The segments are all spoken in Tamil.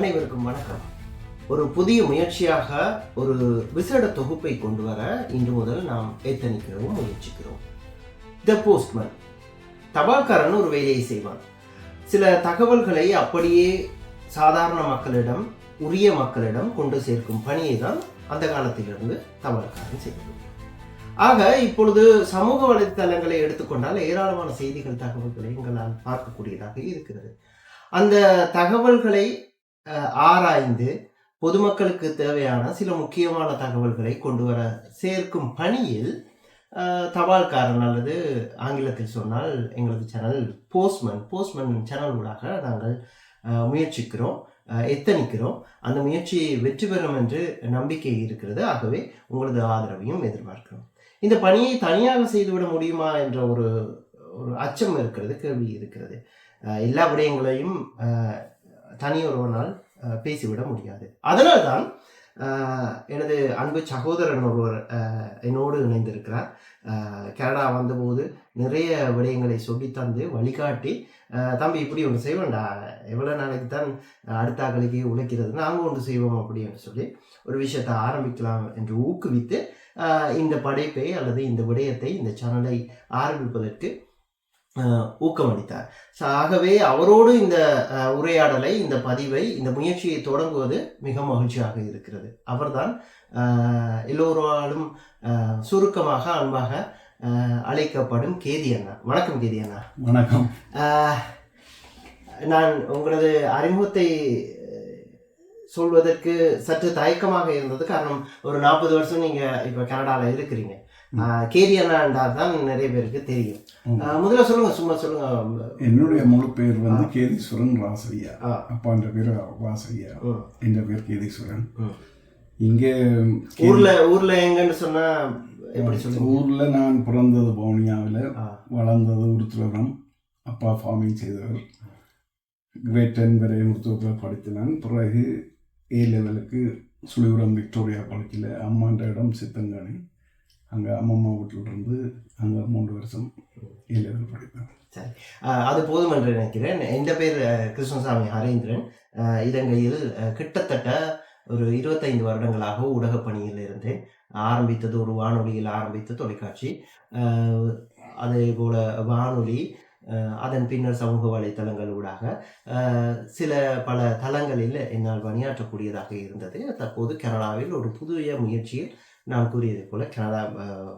அனைவருக்கும் வணக்கம். ஒரு புதிய முயற்சியாக ஒரு விசேட தொகுப்பை கொண்டு வர இன்று முதல் நாம் எத்தனிக்கிறோம் முயற்சிக்கிறோம். த போஸ்ட்மேன் தபால்காரன் ஒரு வேலையை செய்வான். சில தகவல்களை அப்படியே சாதாரண மக்களிடம் உரிய மக்களிடம் கொண்டு சேர்க்கும் பணியை தான் அந்த காலத்திலிருந்து தபால்காரன் செய்வது ஆக இப்பொழுது சமூக வலைத்தளங்களை எடுத்துக்கொண்டால் ஏராளமான செய்திகள் தகவல்களை எங்களால் பார்க்கக்கூடியதாக இருக்கிறது. அந்த தகவல்களை ஆராய்ந்து பொதுமக்களுக்கு தேவையான சில முக்கியமான தகவல்களை கொண்டு வர சேர்க்கும் பணியில் தபால்காரன் அல்லது ஆங்கிலத்தில் சொன்னால் எங்களது சேனல் போஸ்ட்மேன் போஸ்ட்மேன் சேனல் ஊடாக நாங்கள் முயற்சிக்கிறோம் எத்தனிக்கிறோம். அந்த முயற்சி வெற்றி பெறும் என்று நம்பிக்கை இருக்கிறது. ஆகவே உங்களது ஆதரவையும் எதிர்பார்க்கிறோம். இந்த பணியை தனியாக செய்துவிட முடியுமா என்ற ஒரு ஒரு அச்சம் இருக்கிறது கேள்வி இருக்கிறது. எல்லா விடயங்களையும் தனியொருவனால் பேசிவிட முடியாது. அதனால்தான் தான் எனது அன்பு சகோதரன் ஒருவர் என்னோடு இணைந்திருக்கிறார். கனடா வந்தபோது நிறைய விடயங்களை சொல்லி தந்து வழிகாட்டி தம்பி இப்படி ஒன்று செய்வோம்டா. எவ்வளோ நாளைக்கு தான் அடுத்த ஆக்களுக்கு உழைக்கிறது? நாங்கள் ஒன்று செய்வோம் அப்படின்னு சொல்லி ஒரு விஷயத்தை ஆரம்பிக்கலாம் என்று ஊக்குவித்து இந்த படைப்பை அல்லது இந்த விடயத்தை இந்த சேனலை ஆரம்பிப்பதற்கு ஊக்கமளித்தார். ஸோ ஆகவே அவரோடு இந்த உரையாடலை இந்த பதிவை இந்த முயற்சியை தொடங்குவது மிக மகிழ்ச்சியாக இருக்கிறது. அவர்தான் எல்லோராலும் சுருக்கமாக அன்பாக அழைக்கப்படும் கேதி அண்ணா. வணக்கம் கேதி அண்ணா. வணக்கம். நான் உங்களது அறிமுகத்தை சொல்வதற்கு சற்று தயக்கமாக இருந்தது. காரணம் ஒரு நாற்பது வருஷம் நீங்க இப்ப கனடால இருக்கிறீங்க. கேதி அண்ணா தான் நிறைய பேருக்கு தெரியும். முதல்ல சொல்லுங்க சும்மா சொல்லுங்க. என்னுடைய முழு பேர் வந்து கேதீஸ்வரன் ராசையா ஆ. அப்பான்ற பேர் ராசையா என்ற பேர் கேதீஸ்வரன். இங்கே ஊர்ல ஊர்ல எங்கன்னு சொன்னா எப்படி சொல்லுங்க ஊர்ல நான் பிறந்தது பவுனியாவில். வளர்ந்தது உருத்துவரம் அப்பா ஃபார்மிங் செய்தவர். கிரேட் டென் வரை உருத்துவத்தில் படித்தேன் பிறகு ஏ லெவலுக்கு சுழிபுரம் விக்டோரியா காலேஜில் அம்மான்ற இடம் சித்தங்கானி. அங்கே அம்மம்மா வீட்டில் இருந்து அங்கே மூன்று வருஷம் ஏ படிப்பேன். சரி. அது போதும் என்று நினைக்கிறேன். எந்த பேர் கிருஷ்ணசாமி ஹரேந்திரன். இலங்கையில் கிட்டத்தட்ட ஒரு இருபத்தைந்து வருடங்களாக ஊடகப்பணியில் இருந்தேன். ஆரம்பித்தது ஒரு வானொலியில் ஆரம்பித்த தொலைக்காட்சி. அதே போல வானொலி அதன் பின்னர் சமூக வலைத்தளங்கள் ஊடாக சில பல தளங்களில் என்னால் பணியாற்றக்கூடியதாக இருந்தது. தற்போது கனடாவில் ஒரு புதிய முயற்சியில் நான் கூறியதை போல கனடா அஹ்,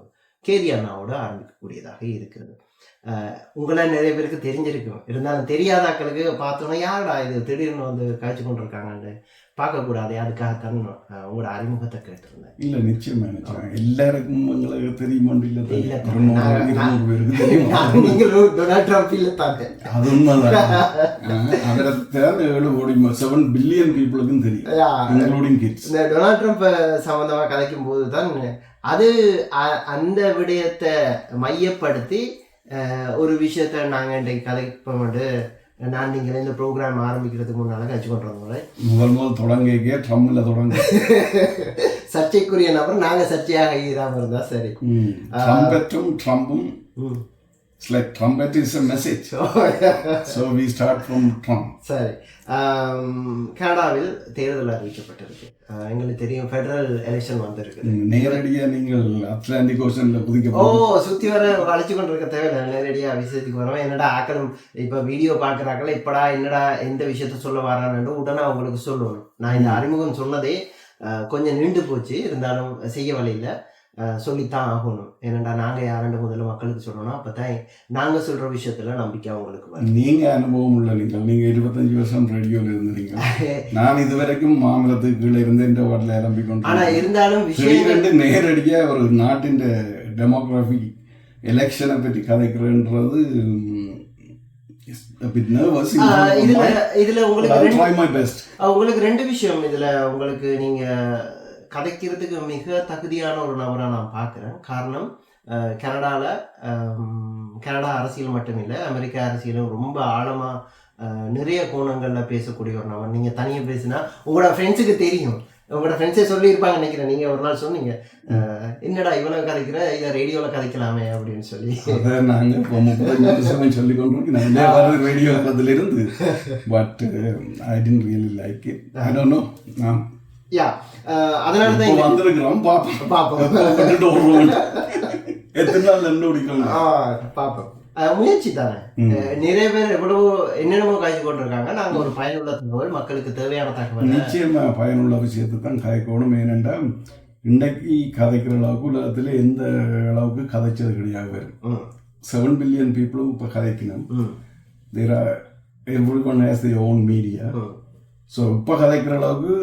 ஆரம்பிக்கக்கூடியதாக இருக்கிறது. அஹ், உங்களை நிறைய பேருக்கு தெரிஞ்சிருக்கும். இருந்தாலும் தெரியாதாக்களுக்கு பார்த்தோன்னா யாருடா இது? திடீர்னு வந்து காய்ச்சி கொண்டிருக்காங்கன்னு பார்க்கக்கூடாது. அதுக்காகத்தான் உங்களோட அறிமுகத்தை கேட்டிருந்தேன். இல்ல நிச்சயமா நிச்சயம். எல்லாருக்கும் உங்களுக்கு தெரியுமாண்டு இல்ல? இல்ல. அது உண்மைதான் அதில் தேவை ஏழு கோடி செவன் பில்லியன் பீப்புளுக்கும் தெரியும் இன்க்ளூடிங் கிட்ஸ் இந்த டொனால்ட் ட்ரம்ப் சம்பந்தமா கதைக்கும் போது தான் அது அந்த விடயத்தை மையப்படுத்தி ஒரு விஷயத்த நாங்கள் இன்றைக்கு கதைப்போம்ட்டு நான் நீங்கள் இந்த ப்ரோக்ராம் ஆரம்பிக்கிறதுக்கு முன்னால் கொண்டு வந்தோம் முதல் முதல் தொடங்கிக்கே ட்ரம்மில் தொடங்க. சர்ச்சைக்குரிய நபர் நாங்கள் சர்ச்சையாக இல்லாமல் இருந்தால் சரி. ட்ரம்பும் ம். Like trumpet is a message so we start from Trump சரி கனடாவில் தேர்தல் அறிவிக்கப்பட்டிருக்கு. எங்களுக்கு தெரியும் ஃபெடரல் எலெக்ஷன் வந்திருக்குது. நேரடியாக நீங்கள் அட்லாண்டிக் ஓஷனில் குதிக்க ஓ சுத்தி வர அழைச்சு கொண்டு இருக்க தேவையில்லை. நேரடியா விஷயத்துக்கு வரோம். என்னடா ஆக்களும் இப்ப வீடியோ பாக்குறாக்கள் இப்படா என்னடா எந்த விஷயத்த சொல்ல வரான்னு உடனே அவங்களுக்கு சொல்லணும். நான் இந்த அறிமுகம் சொன்னதே கொஞ்சம் நீண்டு போச்சு. இருந்தாலும் செய்ய வழியில சொல்லித்தான் ஆகணும். ஏனண்டா நாங்க யாருன்ற முதல்ல மக்களுக்கு சொல்லணும் அப்பதான் நாங்க சொல்ற விஷயத்துல நம்பிக்கை அவங்களுக்கு வரும். நீங்க அனுபவம் உள்ள நீங்கள். நீங்க இருபத்தஞ்சு வருஷம் ரேடியோவில் இருந்தீங்க. நான் இதுவரைக்கும் மாமலத்துக்கு கீழே இருந்து இந்த வாட்டில் இறம்பி கொண்டு ஆனா இருந்தாலும் விஷயங்கள் திடீரென்று நேரடியா ஒரு நாட்டின் டெமோக்ராஃபி எலெக்ஷனை பற்றி கதைக்கிறன்றது இதுல உங்களுக்கு உங்களுக்கு ரெண்டு விஷயம் இதுல உங்களுக்கு நீங்க கதைக்கிறதுக்கு மிக தகுதியான ஒரு நபரா நான் பார்க்குறேன். காரணம் கனடாவில் கனடா அரசியல் மட்டும் இல்லை அமெரிக்க அரசியலும் ரொம்ப ஆழமாக நிறைய கோணங்கள்ல பேசக்கூடிய ஒரு நபர். நீங்கள் தனியாக பேசினா உங்களோட ஃப்ரெண்ட்ஸுக்கு தெரியும். உங்களோட ஃப்ரெண்ட்ஸே சொல்லியிருப்பாங்க நினைக்கிறேன். நீங்கள் ஒரு நாள் சொன்னீங்க என்னடா இவ்வளோ கதைக்கிற? இதை ரேடியோவில் கதைக்கலாமே அப்படின்னு சொல்லி. நாங்கள் சொல்லி கொண்டு ரேடியோ அதில் but I didn't really like it I don't know yeah அதனால தான் வந்திருக்கிறோம் விட்டுட்டு வருவோம். எத்தனை நாள் ஆ, பார்ப்போம் அஹ், முயற்சி தானே. நிறைய பேர் எவ்வளவோ என்னென்னமோ காய்ச்சி கொண்டிருக்காங்க நாங்க ஒரு பயனுள்ள தகவல் மக்களுக்கு தேவையான தகவல். நிச்சயமா பயனுள்ள விஷயத்தை தான் கதைக்கணும் ஏனென்றால் இன்றைக்கு கதைக்கிற அளவுக்கு உலகத்தில் எந்த அளவுக்கு கதைச்சது கிடையாது. செவன் பில்லியன் பீப்புளும் இப்போ கதைக்கணும். There are every one has the own media. So இப்போ கதைக்கிற அளவுக்கு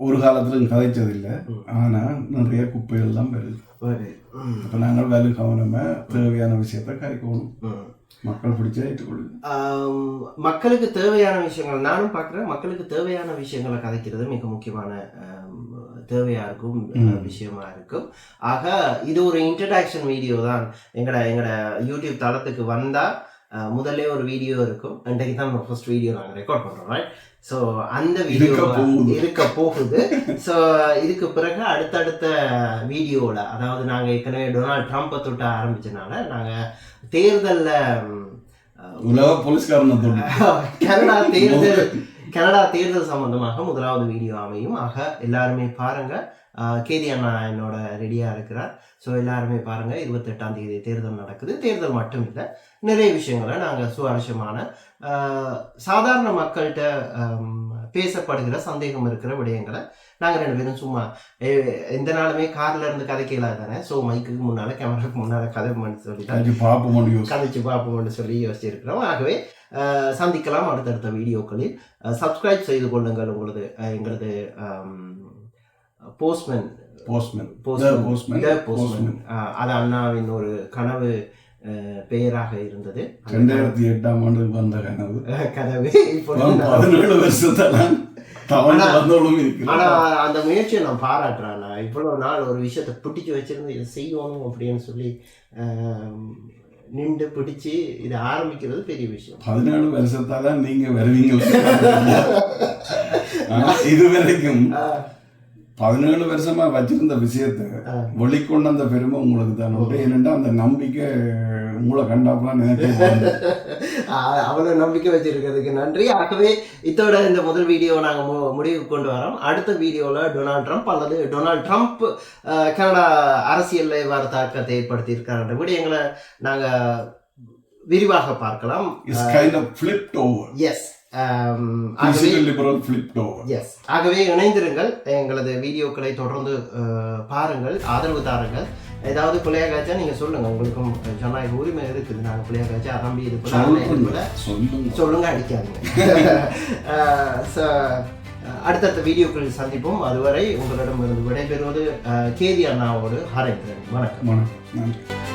ஒரு காலத்தில் கதைச்சதில்லை. ஆனால் நிறைய குப்பைகள் தான் வருது. அப்போ நாங்கள் வேலை கவனமாக தேவையான விஷயத்தை கதைக்கணும் ம். மக்கள் பிடிச்சா ஏற்றுக்கொள்ளுங்க. மக்களுக்கு தேவையான விஷயங்கள் நானும் பார்க்குறேன் மக்களுக்கு தேவையான விஷயங்களை கதைக்கிறது மிக முக்கியமான ஆம், தேவையா இருக்கும். விஷயமா இருக்கும். ஆக இது ஒரு இன்ட்ரடக்ஷன் வீடியோ தான். எங்கட எங்கட யூடியூப் தளத்துக்கு வந்தா அஹ், முதல்ல ஒரு வீடியோ இருக்கும். இன்றைக்கு தான் ஃபர்ஸ்ட் வீடியோ நாங்கள் ரெக்கார்ட் பண்ணுறோம் ரைட் ஸோ அந்த வீடியோ இருக்க போகுது. ஸோ இதுக்கு பிறகு அடுத்தடுத்த வீடியோவில் அதாவது நாங்கள் ஏற்கனவே டொனால்ட் ட்ரம்ப்பை தொட்ட ஆரம்பிச்சனால நாங்கள் தேர்தலில் உலக போலீஸ்காரனை கனடா தேர்தல் கனடா தேர்தல் சம்பந்தமாக முதலாவது வீடியோ அமையும். ஆக எல்லாருமே பாருங்க. ஆஹ் கேதி அண்ணா என்னோட ரெடியா இருக்கிறார். ஸோ எல்லாருமே பாருங்க இருபத்தெட்டாம் தேதி தேர்தல் நடக்குது. தேர்தல் மட்டும் இல்லை நிறைய விஷயங்களை நாங்கள் சுவாரஸ்யமான சாதாரண மக்கள்கிட்ட பேசப்படுகிற சந்தேகம் இருக்கிற விடயங்களை நாங்கள் ரெண்டு பேரும் சும்மா எந்த நாளுமே கார்ல இருந்து கதைக்கல தானே. ஸோ மைக்குக்கு முன்னால கேமராக்கு முன்னால கதை சொல்லி பார்ப்போம் கதைச்சு பார்ப்போம்னு சொல்லி யோசிச்சிருக்கிறோம். ஆகவே சந்திக்கலாம் அடுத்தடுத்த வீடியோக்களில். சப்ஸ்கிரைப் செய்து கொள்ளுங்கள் உங்களது எங்களது போஸ்ட்மேன் போஸ்ட்மேன் போஸ்ட்மேன். போஸ்ட்மேன் அது அண்ணாவின் ஒரு கனவு பெயராக இருந்தது ரெண்டாயிரத்தி எட்டாம் ஆண்டு வந்த கனவு நான் பதினேழு இருக்கிறேன் அந்த முயற்சியை நான் பாராட்டுறேன் இவ்வளவு நாள் ஒரு விஷயத்தை பிடிச்சு வச்சிருந்து இதை செய்யணும் அப்படின்னு சொல்லி நின்று பிடிச்சு இதை ஆரம்பிக்கிறது பெரிய விஷயம் பதினேழு வருஷத்தால நீங்க வருவீங்க இது வரைக்கும் பதினேழு வருஷமா வச்சிருந்த விஷயத்தை. வெளிக்கொண்டு அந்த பெருமை உங்களுக்கு தான். உண்டு ஏனென்றா அந்த நம்பிக்கை உங்களை கண்டாப்பெல்லாம் நினைக்க ஆஹ், அவ்வளவு நம்பிக்கை வச்சிருக்கிறதுக்கு நன்றி. ஆகவே இதோட இந்த முதல் வீடியோ நாங்க மு- முடிவுக்கு கொண்டு வரோம். அடுத்த வீடியோல டொனால்ட் ட்ரம்ப் அல்லது டொனால்ட் ட்ரம்ப் கனடா அரசியல்ல எவ்வாறு தாக்கத்தை ஏற்படுத்தி இருக்காருன்ற விடயங்களை நாங்க விரிவாக பார்க்கலாம். எஸ் எஸ் ஆகவே இணைந்திருங்கள். எங்களது வீடியோக்களை தொடர்ந்து பாருங்கள் ஆதரவு தாருங்கள். ஏதாவது பிள்ளையா காய்ச்சா நீங்க சொல்லுங்க. உங்களுக்கும் ஜனநாயக உரிமை இருக்குது. நாங்க பிள்ளையா காய்ச்சா அகம்பி இது சொல்லுங்க. அடிக்காதீங்க. அடுத்தடுத்த வீடியோக்களில் சந்திப்போம். அதுவரை உங்களிடமிருந்து விடைபெறுவது அஹ், கேதி அண்ணாவோடு ஹரேந்திரன் வணக்கம். வணக்கம். நன்றி.